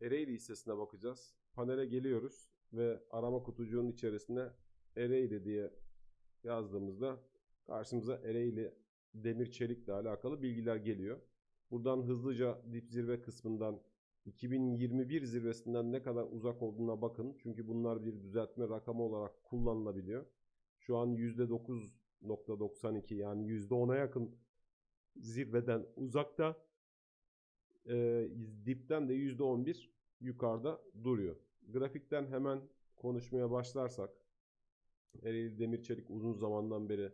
Ereğli hissesine bakacağız. Panele geliyoruz ve arama kutucuğunun içerisine Ereğli diye yazdığımızda karşımıza Ereğli demir çelikle alakalı bilgiler geliyor. Buradan hızlıca dip zirve kısmından 2021 zirvesinden ne kadar uzak olduğuna bakın. Çünkü bunlar bir düzeltme rakamı olarak kullanılabiliyor. Şu an %9.92 yani %10'a yakın zirveden uzakta. Ee, dipten de %11 yukarıda duruyor. Grafikten hemen konuşmaya başlarsak Ereğli Demir Çelik uzun zamandan beri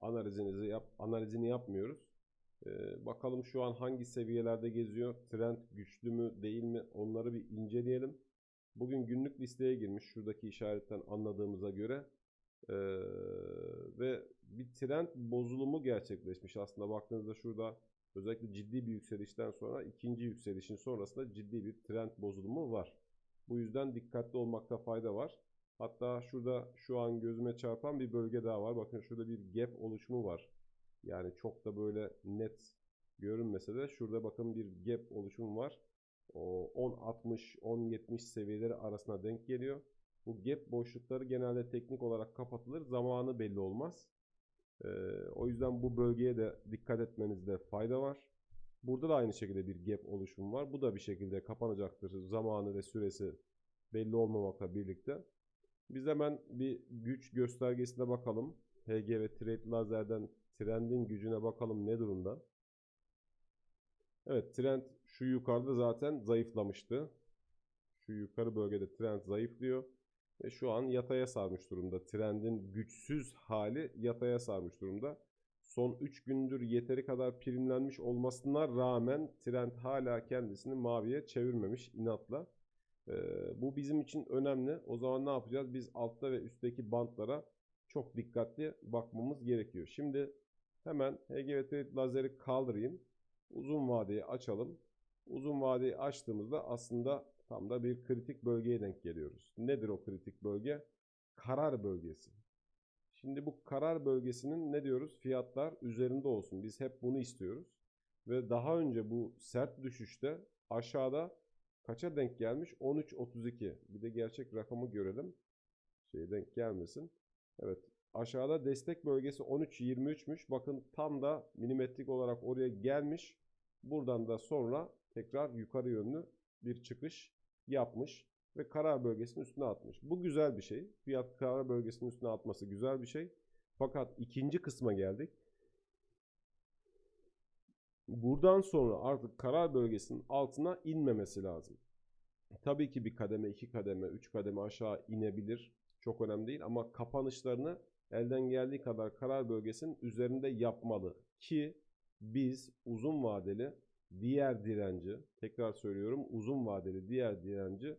analizinizi yap, analizini yapmıyoruz. Ee, bakalım şu an hangi seviyelerde geziyor? Trend güçlü mü değil mi? Onları bir inceleyelim. Bugün günlük listeye girmiş şuradaki işaretten anladığımıza göre. Ee, ve bir trend bozulumu gerçekleşmiş aslında baktığınızda şurada özellikle ciddi bir yükselişten sonra ikinci yükselişin sonrasında ciddi bir trend bozulumu var. Bu yüzden dikkatli olmakta fayda var. Hatta şurada şu an gözüme çarpan bir bölge daha var. Bakın şurada bir gap oluşumu var. Yani çok da böyle net görünmese de şurada bakın bir gap oluşumu var. O 10.60 10.70 seviyeleri arasına denk geliyor. Bu gap boşlukları genelde teknik olarak kapatılır. Zamanı belli olmaz. Ee, o yüzden bu bölgeye de dikkat etmenizde fayda var. Burada da aynı şekilde bir gap oluşumu var. Bu da bir şekilde kapanacaktır. Zamanı ve süresi belli olmamakla birlikte. Biz hemen bir güç göstergesine bakalım. HG ve Trade Lazer'den trendin gücüne bakalım ne durumda. Evet trend şu yukarıda zaten zayıflamıştı. Şu yukarı bölgede trend zayıflıyor. Ve şu an yataya sarmış durumda. Trendin güçsüz hali yataya sarmış durumda. Son 3 gündür yeteri kadar primlenmiş olmasına rağmen trend hala kendisini maviye çevirmemiş inatla. Ee, bu bizim için önemli. O zaman ne yapacağız? Biz altta ve üstteki bantlara çok dikkatli bakmamız gerekiyor. Şimdi hemen HG ve Trade lazeri kaldırayım. Uzun vadeyi açalım. Uzun vadeyi açtığımızda aslında tam da bir kritik bölgeye denk geliyoruz. Nedir o kritik bölge? Karar bölgesi. Şimdi bu karar bölgesinin ne diyoruz? Fiyatlar üzerinde olsun. Biz hep bunu istiyoruz. Ve daha önce bu sert düşüşte aşağıda kaça denk gelmiş? 13.32. Bir de gerçek rakamı görelim. Şey denk gelmesin. Evet. Aşağıda destek bölgesi 13.23'müş. Bakın tam da milimetrik olarak oraya gelmiş. Buradan da sonra tekrar yukarı yönlü bir çıkış yapmış ve karar bölgesinin üstüne atmış. Bu güzel bir şey. Fiyat karar bölgesinin üstüne atması güzel bir şey. Fakat ikinci kısma geldik. Buradan sonra artık karar bölgesinin altına inmemesi lazım. Tabii ki bir kademe, iki kademe, üç kademe aşağı inebilir. Çok önemli değil ama kapanışlarını elden geldiği kadar karar bölgesinin üzerinde yapmalı. Ki biz uzun vadeli diğer direnci, tekrar söylüyorum uzun vadeli diğer direnci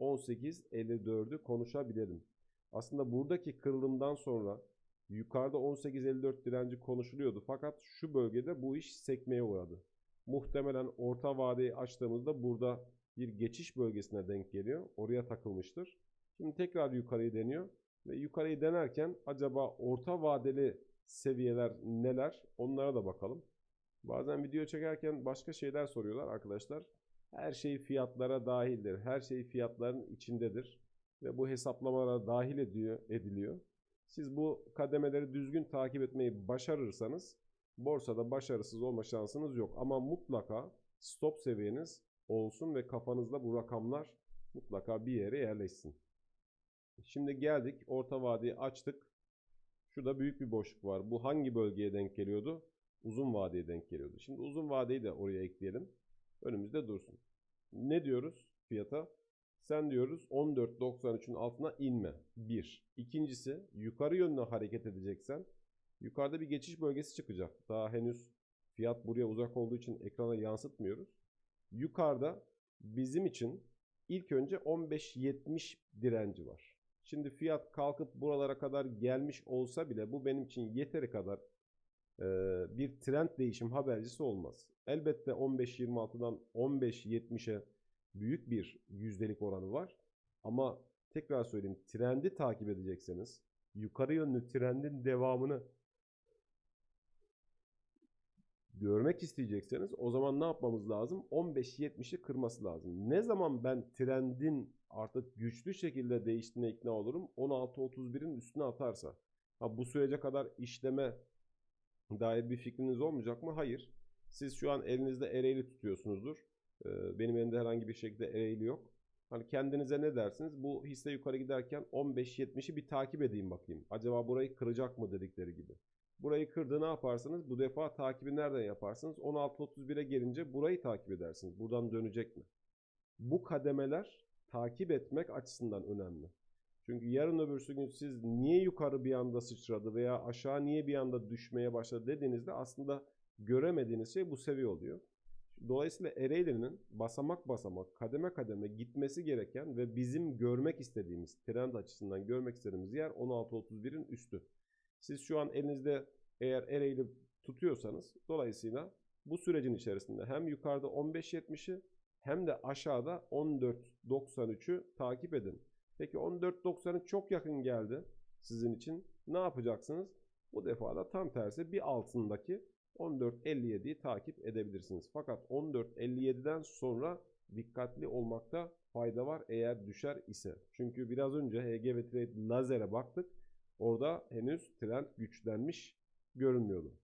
18.54'ü konuşabilelim. Aslında buradaki kırılımdan sonra yukarıda 18.54 direnci konuşuluyordu. Fakat şu bölgede bu iş sekmeye uğradı. Muhtemelen orta vadeyi açtığımızda burada bir geçiş bölgesine denk geliyor. Oraya takılmıştır. Şimdi tekrar yukarıyı deniyor. Ve yukarıyı denerken acaba orta vadeli seviyeler neler? Onlara da bakalım. Bazen video çekerken başka şeyler soruyorlar arkadaşlar. Her şey fiyatlara dahildir. Her şey fiyatların içindedir. Ve bu hesaplamalara dahil ediyor, ediliyor. Siz bu kademeleri düzgün takip etmeyi başarırsanız borsada başarısız olma şansınız yok. Ama mutlaka stop seviyeniz olsun ve kafanızda bu rakamlar mutlaka bir yere yerleşsin. Şimdi geldik orta vadeyi açtık. Şurada büyük bir boşluk var. Bu hangi bölgeye denk geliyordu? Uzun vadeye denk geliyordu. Şimdi uzun vadeyi de oraya ekleyelim. Önümüzde dursun. Ne diyoruz fiyata? Sen diyoruz 14.93'ün altına inme. Bir. İkincisi yukarı yönlü hareket edeceksen yukarıda bir geçiş bölgesi çıkacak. Daha henüz fiyat buraya uzak olduğu için ekrana yansıtmıyoruz. Yukarıda bizim için ilk önce 15.70 direnci var. Şimdi fiyat kalkıp buralara kadar gelmiş olsa bile bu benim için yeteri kadar bir trend değişim habercisi olmaz. Elbette 15.26'dan 15.70'e büyük bir yüzdelik oranı var. Ama tekrar söyleyeyim trendi takip edecekseniz yukarı yönlü trendin devamını görmek isteyecekseniz o zaman ne yapmamız lazım? 15-70'i kırması lazım. Ne zaman ben trendin artık güçlü şekilde değiştiğine ikna olurum? 16-31'in üstüne atarsa. Ha, bu sürece kadar işleme dair bir fikriniz olmayacak mı? Hayır. Siz şu an elinizde ereğli tutuyorsunuzdur. Ee, Benim elimde herhangi bir şekilde ereğli yok. Hani kendinize ne dersiniz? Bu hisse yukarı giderken 15-70'i bir takip edeyim bakayım. Acaba burayı kıracak mı dedikleri gibi. Burayı kırdı ne yaparsınız? Bu defa takibi nereden yaparsınız? 16.31'e gelince burayı takip edersiniz. Buradan dönecek mi? Bu kademeler takip etmek açısından önemli. Çünkü yarın öbürsü gün siz niye yukarı bir anda sıçradı veya aşağı niye bir anda düşmeye başladı dediğinizde aslında göremediğiniz şey bu seviye oluyor. Dolayısıyla Ereğli'nin basamak basamak, kademe kademe gitmesi gereken ve bizim görmek istediğimiz, trend açısından görmek istediğimiz yer 16.31'in üstü. Siz şu an elinizde eğer Ereğli tutuyorsanız dolayısıyla bu sürecin içerisinde hem yukarıda 15.70'i hem de aşağıda 14.93'ü takip edin. Peki 14.93 çok yakın geldi sizin için. Ne yapacaksınız? Bu defa da tam tersi bir altındaki 14.57'yi takip edebilirsiniz. Fakat 14.57'den sonra dikkatli olmakta fayda var eğer düşer ise. Çünkü biraz önce HG ve Trade Lazer'e baktık. Orada henüz trend güçlenmiş görünmüyordu.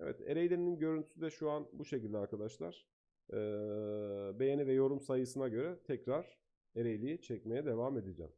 Evet Ereğli'nin görüntüsü de şu an bu şekilde arkadaşlar. Ee, beğeni ve yorum sayısına göre tekrar Ereğli'yi çekmeye devam edeceğim.